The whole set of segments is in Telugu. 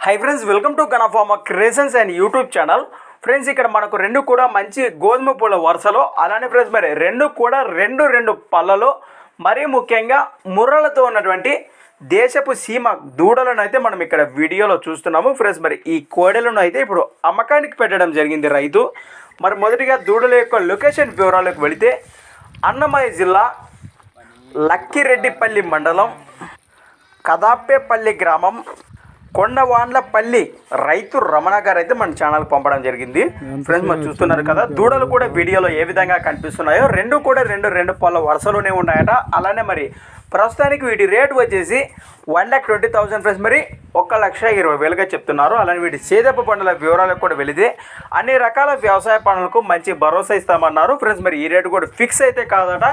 Hi friends welcome to Ganapharma creations and YouTube channel friends ఇక్కడ మనకు రెండు కూడా మంచి గోధుమ పూల వరుసలో అలానే ఫ్రెండ్స్ మరి రెండు కూడా రెండు రెండు పళ్ళలో మరీ ముఖ్యంగా ముర్రలతో ఉన్నటువంటి దేశపు సీమ దూడలను అయితే మనం ఇక్కడ వీడియోలో చూస్తున్నాము. ఫ్రెండ్స్ మరి ఈ కోడెలను అయితే ఇప్పుడు అమ్మకానికి పెట్టడం జరిగింది రైతు. మరి మొదటిగా దూడల యొక్క లొకేషన్ వివరాలకు వెళితే అన్నమయ్య జిల్లా లక్కిరెడ్డిపల్లి మండలం కదాపేపల్లి గ్రామం. కొండవాండ్లపల్లి రైతు రమణ గారు అయితే మన ఛానల్ పంపడం జరిగింది. ఫ్రెండ్స్ మరి చూస్తున్నారు కదా దూడలు కూడా వీడియోలో ఏ విధంగా కనిపిస్తున్నాయో రెండు కూడా రెండు రెండు పళ్ళ వరుసలోనే ఉన్నాయట. అలానే మరి ప్రస్తుతానికి వీటి రేటు వచ్చేసి one lakh twenty thousand friends మరి ఒక లక్ష ఇరవై వేలుగా చెప్తున్నారు. అలానే వీటి సేదపు పండుగల వివరాలకు కూడా వెళితే అన్ని రకాల వ్యవసాయ పనులకు మంచి భరోసా ఇస్తామన్నారు. ఫ్రెండ్స్ మరి ఈ రేటు కూడా ఫిక్స్ అయితే కాదట.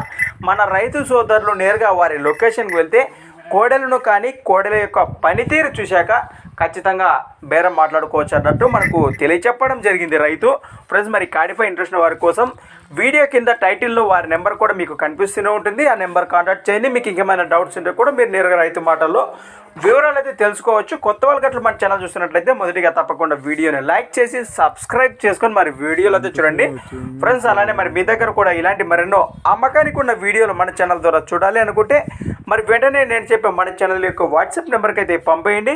మన రైతు సోదరులు నేరుగా వారి లొకేషన్కి వెళ్తే కోడెలను కానీ కోడెల యొక్క పనితీరు చూశాక ఖచ్చితంగా బేరం మాట్లాడుకోవచ్చు అన్నట్టు మనకు తెలియచెప్పడం జరిగింది రైతు. ఫ్రెండ్స్ మరి కాడిఫై ఇంట్రెస్ట్ వారి కోసం వీడియో కింద టైటిల్లో వారి నెంబర్ కూడా మీకు కనిపిస్తూనే ఉంటుంది. ఆ నెంబర్ కాంటాక్ట్ చేయండి. మీకు ఇంకేమైనా డౌట్స్ ఉంటే కూడా మీరు నేరుగా రైతు మాటల్లో వివరాలు అయితే తెలుసుకోవచ్చు. కొత్త వాళ్ళకి అట్లా మన ఛానల్ చూస్తున్నట్లయితే మొదటిగా తప్పకుండా వీడియోని లైక్ చేసి సబ్స్క్రైబ్ చేసుకొని మరి వీడియోలు అయితే చూడండి. ఫ్రెండ్స్ అలానే మరి మీ దగ్గర కూడా ఇలాంటి మరెన్నో అమ్మకానికి ఉన్న వీడియోలు మన ఛానల్ ద్వారా చూడాలి అనుకుంటే మరి వెంటనే నేను చెప్పే మన ఛానల్ యొక్క వాట్సాప్ నెంబర్కి అయితే పంపేయండి.